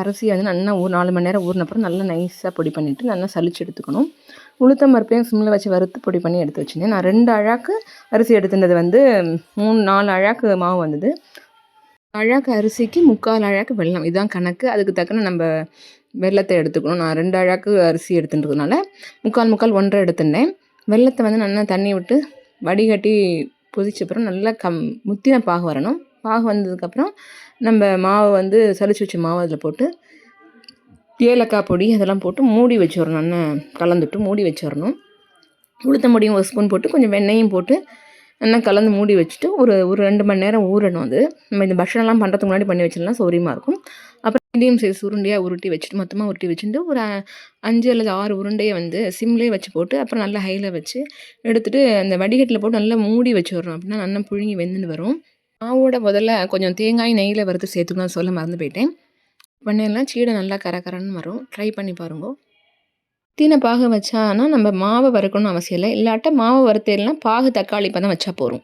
அரிசி வந்து நல்லா ஒரு நாலு மணி நேரம் ஊறினப்புறம் நல்லா நைஸாக பொடி பண்ணிவிட்டு நல்லா சளிச்சு எடுத்துக்கணும். உளுத்தம் பருப்பையும் சிம்மில் வச்சு வறுத்து பொடி பண்ணி எடுத்து வச்சுருந்தேன். நான் ரெண்டு அழாக்கு அரிசி எடுத்துனது வந்து மூணு நாலு அழாக்கு மாவு வந்தது. அழாக்கு அரிசிக்கு முக்கால் அழாக்கு வெள்ளம் இதுதான் கணக்கு. அதுக்கு தக்கன நம்ம வெள்ளத்தை எடுத்துக்கணும். நான் ரெண்டு அழாக்கு அரிசி எடுத்துன்றதுனால முக்கால் முக்கால் ஒன்றரை எடுத்துட்டேன் வெள்ளத்தை வந்து நல்லா தண்ணி விட்டு வடிகட்டி கொதிச்சப்புறம் நல்லா கம் முத்தின பாகு வரணும். பாகு வந்ததுக்கப்புறம் நம்ம மாவை வந்து சளிச்சு வச்ச மாவு அதில் போட்டு ஏலக்காய் பொடி அதெல்லாம் போட்டு மூடி வச்சிடணும் நல்லா கலந்துட்டு மூடி வச்சிடணும் உளுத்த முடியும் ஒரு ஸ்பூன் போட்டு கொஞ்சம் வெண்ணெயும் போட்டு நல்லா கலந்து மூடி வச்சுட்டு ஒரு ஒரு ரெண்டு மணி நேரம் ஊறணும் அது. நம்ம இந்த பஷனெல்லாம் பண்ணுறதுக்கு முன்னாடி பண்ணி வச்சிடலாம் சௌரியமாக இருக்கும். அப்புறம் மீடியம் சைஸ் உருண்டையாக உருட்டி வச்சுட்டு மொத்தமாக உருட்டி வச்சுட்டு ஒரு அஞ்சு அல்லது ஆறு உருண்டையை வந்து சிம்லேயே வச்சு போட்டு அப்புறம் நல்லா ஹையில் வச்சு எடுத்துகிட்டு அந்த வடிகட்டில் போட்டு நல்லா மூடி வச்சு விட்றோம் அப்படின்னா நல்லா புழுங்கி வெந்துன்னு வரும். மாவோட முதல்ல கொஞ்சம் தேங்காய் நெய்யில் வறுத்து சேர்த்துக்கணும் சொல்ல மறந்து போயிட்டேன் பண்ணையெல்லாம் சீடை நல்லா கரகரன்னு வரும். ட்ரை பண்ணி பாருங்க. தீனை பாகு வச்சானா நம்ம மாவை வறுக்கணும்னு அவசியம் இல்லை. இல்லாட்ட மாவை வறுத்தேலாம் பாகு தக்காளி பதம் வச்சா போதும்.